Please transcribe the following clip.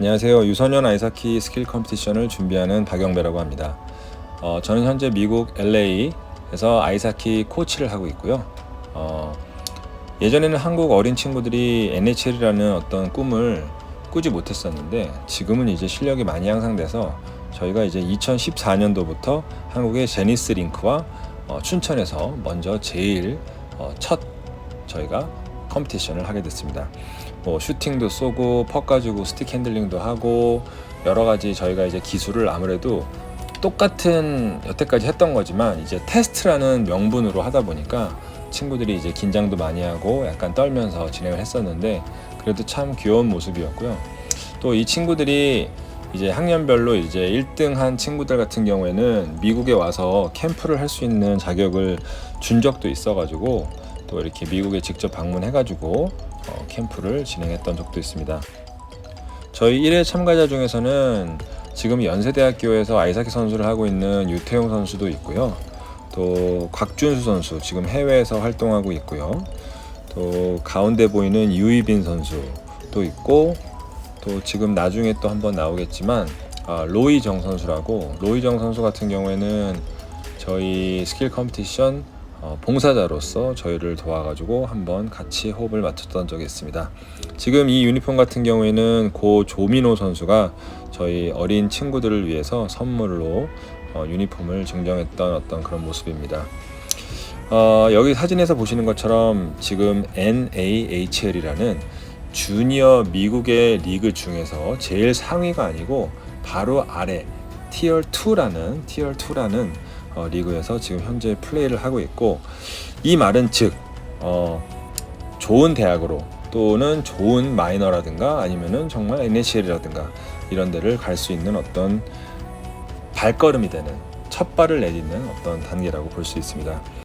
안녕하세요. 유소년 아이스하키 스킬 컴피티션을 준비하는 박영배라고 합니다. 어, 저는 현재 미국 LA에서 아이스하키 코치를 하고 있고요. 어, 예전에는 한국 어린 친구들이 NHL이라는 어떤 꿈을 꾸지 못했었는데 지금은 이제 실력이 많이 향상돼서 저희가 이제 2014년도부터 한국의 제니스 링크와 어, 춘천에서 먼저 제일 어, 첫 저희가 컴피티션을 하게 됐습니다. 뭐 슈팅도 쏘고 퍽 가지고 스틱 핸들링도 하고 여러 가지 저희가 이제 기술을 아무래도 똑같은 여태까지 했던 거지만 이제 테스트라는 명분으로 하다 보니까 친구들이 이제 긴장도 많이 하고 약간 떨면서 진행을 했었는데 그래도 참 귀여운 모습이었고요. 또 이 친구들이 이제 학년별로 이제 1등 한 친구들 같은 경우에는 미국에 와서 캠프를 할 수 있는 자격을 준 적도 있어가지고 또 이렇게 미국에 직접 방문해가지고 어, 캠프를 진행했던 적도 있습니다. 저희 1회 참가자 중에서는 지금 연세대학교에서 아이스하키 선수를 하고 있는 유태용 선수도 있고요. 또 곽준수 선수 지금 해외에서 활동하고 있고요. 또 가운데 보이는 유이빈 선수도 있고 또 지금 나중에 또 한번 나오겠지만 아, 로이정 선수라고 로이정 선수 같은 경우에는 저희 스킬 컴피티션 어, 봉사자로서 저희를 도와가지고 한번 같이 호흡을 맞췄던 적이 있습니다. 지금 이 유니폼 같은 경우에는 고 조민호 선수가 저희 어린 친구들을 위해서 선물로 어, 유니폼을 증정했던 어떤 그런 모습입니다. 어, 여기 사진에서 보시는 것처럼 지금 NAHL이라는 주니어 미국의 리그 중에서 제일 상위가 아니고 바로 아래 티어 2라는 티어 2라는 어, 리그에서 지금 현재 플레이를 하고 있고 이 말은 즉 어, 좋은 대학으로 또는 좋은 마이너라든가 아니면은 정말 NHL이라든가 이런 데를 갈 수 있는 어떤 발걸음이 되는 첫 발을 내딛는 어떤 단계라고 볼 수 있습니다.